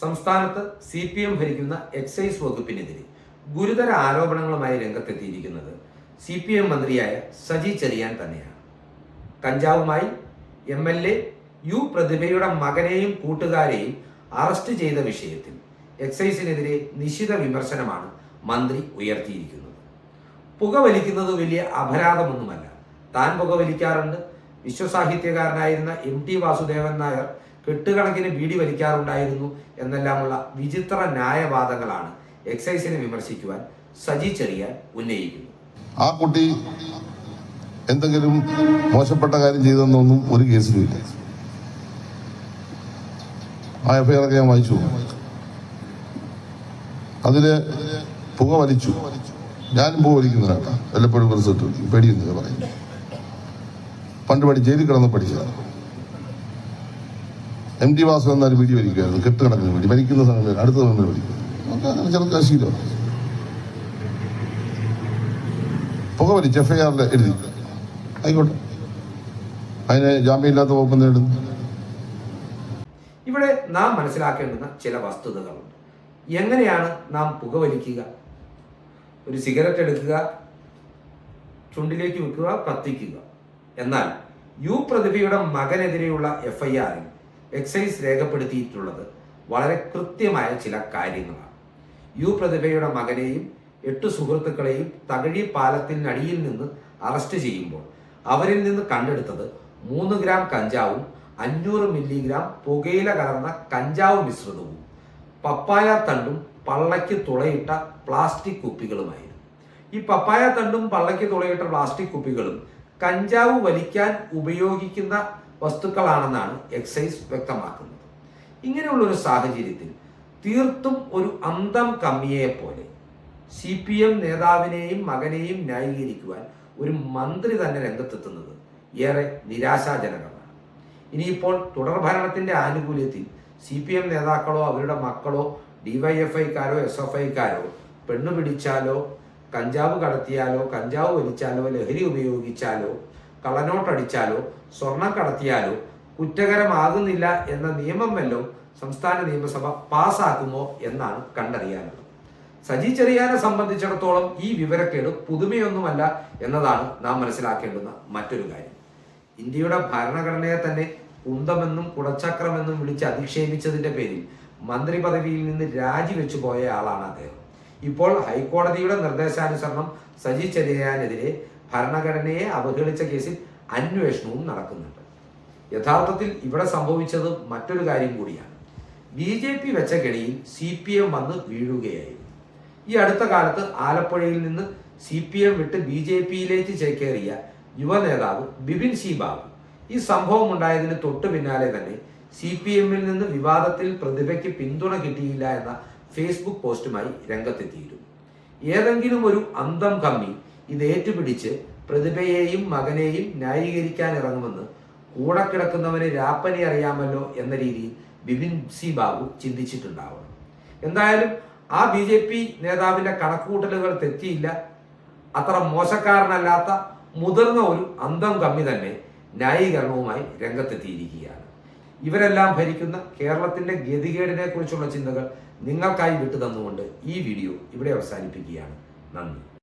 സംസ്ഥാനത്ത് C P M ഭരിക്കുന്ന excise വകുപ്പിനെതിരെ ഗുരുതര ആരോപണങ്ങളുമായി രംഗത്തെത്തിയിരിക്കുന്നത് സി പി എം മന്ത്രിയായ സജി ചെറിയാൻ തന്നെയാണ്. കഞ്ചാവുമായി എം എൽ എ യു പ്രതിഭയുടെ മകനെയും കൂട്ടുകാരെയും അറസ്റ്റ് ചെയ്ത വിഷയത്തിൽ എക്സൈസിനെതിരെ നിശിത വിമർശനമാണ് മന്ത്രി ഉയർത്തിയിരിക്കുന്നത്. പുകവലിക്കുന്നത് വലിയ അപരാധമൊന്നുമല്ല. താൻ പുകവലിക്കാറുണ്ട്. വിശ്വസാഹിത്യകാരനായിരുന്ന എം ടി വാസുദേവൻ നായർ കെട്ടുകണക്കിന് ബീഡി വലിക്കാറുണ്ടായിരുന്നു എന്നെല്ലാമുള്ള വിചിത്ര ന്യായവാദങ്ങളാണ് എക്സൈസിനെ വിമർശിക്കുവാൻ സജി ചെറിയാൻ ഉന്നയിക്കുന്നു. ആ കുട്ടി എന്തെങ്കിലും മോശപ്പെട്ട കാര്യം ചെയ്തെന്നൊന്നും ഒരു കേസിലും ഇല്ല. ആ എഫ്ഐആർ ഒക്കെ ഞാൻ വായിച്ചു. അതിൽ പുക വലിച്ചു. ഞാനും പുക വലിക്കുന്നതിനാട്ടാ വല്ലപ്പോഴും റിസൾട്ട് പേടിയെന്നൊക്കെ പറയുന്നു പണ്ട് പഠിച്ച് ജയിലിൽ കിടന്ന് പഠിച്ചതാണ്. എം ടി വാസു എന്നാൽ വീഡിയോ വലിക്കുമായിരുന്നു കെട്ടുകിടക്കുന്ന വേണ്ടി വലിക്കുന്ന സമയം അടുത്ത സമയം വലിക്കും ഒക്കെ അങ്ങനെ ചെറുക്കാൻ ശീലമാണ് പുക വലിച്ച് എഫ്ഐആറിൽ എഴുതി. ആയിക്കോട്ടെ. അതിന് ജാമ്യമില്ലാത്ത വകുപ്പ് നേടുന്നു ഇവിടെ നാം മനസ്സിലാക്കേണ്ടുന്ന ചില വസ്തുതകളുണ്ട്. എങ്ങനെയാണ് നാം പുകവലിക്കുക ഒരു സിഗരറ്റ് എടുക്കുക ചുണ്ടിലേക്ക് വെക്കുക കത്തിക്കുക. എന്നാൽ യു പ്രതിഭയുടെ മകനെതിരെയുള്ള എഫ് ഐ ആറിൽ എക്സൈസ് രേഖപ്പെടുത്തിയിട്ടുള്ളത് വളരെ കൃത്യമായ ചില കാര്യങ്ങളാണ്. യു പ്രതിഭയുടെ മകനെയും എട്ട് സുഹൃത്തുക്കളെയും തകഴി പാലത്തിനടിയിൽ നിന്ന് അറസ്റ്റ് ചെയ്യുമ്പോൾ അവരിൽ നിന്ന് കണ്ടെടുത്തത് മൂന്ന് ഗ്രാം കഞ്ചാവും അഞ്ഞൂറ് മില്ലിഗ്രാം പുകയില കലർന്ന കഞ്ചാവ് മിശ്രിതവും പപ്പായ തണ്ടും പള്ളയ്ക്ക് തുളയിട്ട പ്ലാസ്റ്റിക് കുപ്പികളുമായിരുന്നു. ഈ പപ്പായ തണ്ടും പള്ളയ്ക്ക് തുളയിട്ട പ്ലാസ്റ്റിക് കുപ്പികളും കഞ്ചാവ് വലിക്കാൻ ഉപയോഗിക്കുന്ന വസ്തുക്കളാണെന്നാണ് എക്സൈസ് വ്യക്തമാക്കുന്നത്. ഇങ്ങനെയുള്ള ഒരു സാഹചര്യത്തിൽ തീർത്തും ഒരു അന്തം കമ്മിയെ പോലെ സി പി എം നേതാവിനെയും മകനെയും ന്യായീകരിക്കുവാൻ ഒരു മന്ത്രി തന്നെ രംഗത്തെത്തുന്നത് ഏറെ നിരാശാജനകമാണ്. ഇനിയിപ്പോൾ തുടർഭരണത്തിന്റെ ആനുകൂല്യത്തിൽ സി പി എം നേതാക്കളോ അവരുടെ മക്കളോ ഡിവൈഎഫ്ഐക്കാരോ എസ് എഫ് ഐക്കാരോ പെണ്ണു പിടിച്ചാലോ കഞ്ചാവ് കടത്തിയാലോ കഞ്ചാവ് വലിച്ചാലോ ലഹരി ഉപയോഗിച്ചാലോ കള്ളനോട്ടടിച്ചാലോ സ്വർണം കടത്തിയാലോ കുറ്റകരമാകുന്നില്ല എന്ന നിയമം വല്ലോ സംസ്ഥാന നിയമസഭ പാസാക്കുമോ എന്നാണ് കണ്ടറിയാനുള്ളത്. സജി ചെറിയാനെ സംബന്ധിച്ചിടത്തോളം ഈ വിവരക്കേട് പുതുമയൊന്നുമല്ല എന്നതാണ് നാം മനസ്സിലാക്കേണ്ടുന്ന മറ്റൊരു കാര്യം. ഇന്ത്യയുടെ ഭരണഘടനയെ തന്നെ കുന്തമെന്നും കുടച്ചക്രമെന്നും വിളിച്ച് അധിക്ഷേപിച്ചതിന്റെ പേരിൽ മന്ത്രി പദവിയിൽ നിന്ന് രാജിവെച്ചു പോയ ആളാണ് അദ്ദേഹം. ഇപ്പോൾ ഹൈക്കോടതിയുടെ നിർദ്ദേശാനുസരണം സജി ചെറിയാനെതിരെ ഭരണഘടനയെ അവഹേളിച്ച കേസിൽ അന്വേഷണവും നടക്കുന്നുണ്ട്. യഥാർത്ഥത്തിൽ ഇവിടെ സംഭവിച്ചത് മറ്റൊരു കാര്യം കൂടിയാണ്. ബി ജെ പി വെച്ച കെണിയിൽ സി പി എം വന്ന് വീഴുകയായിരുന്നു. ഈ അടുത്ത കാലത്ത് ആലപ്പുഴയിൽ നിന്ന് സി പി എം വിട്ട് ബി ജെ പിയിലേക്ക് ചേക്കേറിയ യുവ നേതാവ് ബിപിൻ സി ബാബു. ഈ സംഭവം ഉണ്ടായതിന് തൊട്ടു പിന്നാലെ തന്നെ സി പി എമ്മിൽ നിന്ന് വിവാദത്തിൽ പ്രതിഭയ്ക്ക് പിന്തുണ കിട്ടിയില്ല എന്ന ഫേസ്ബുക്ക് പോസ്റ്റുമായി രംഗത്തെത്തിയിരുന്നു. ഏതെങ്കിലും ഒരു അന്തം കമ്മി ഇത് ഏറ്റുപിടിച്ച് പ്രതിഭയെയും മകനെയും ന്യായീകരിക്കാൻ ഇറങ്ങുമെന്ന് കൂടെ കിടക്കുന്നവന് രാപ്പനി അറിയാമല്ലോ എന്ന രീതിയിൽ ബിപിൻ സി ബാബു ചിന്തിച്ചിട്ടുണ്ടാവണം. എന്തായാലും ആ ബി ജെ പി നേതാവിന്റെ കണക്കുകൂട്ടലുകൾ തെറ്റിയില്ല. അത്ര മോശക്കാരനല്ലാത്ത മുതിർന്ന ഒരു അന്തം കമ്മി തന്നെ ന്യായീകരണവുമായി രംഗത്തെത്തിയിരിക്കുകയാണ്. ഇവരെല്ലാം ഭരിക്കുന്ന കേരളത്തിന്റെ ഗതികേടിനെ കുറിച്ചുള്ള ചിന്തകൾ നിങ്ങൾക്കായി വിട്ടു തന്നുകൊണ്ട് ഈ വീഡിയോ ഇവിടെ അവസാനിപ്പിക്കുകയാണ്. നന്ദി.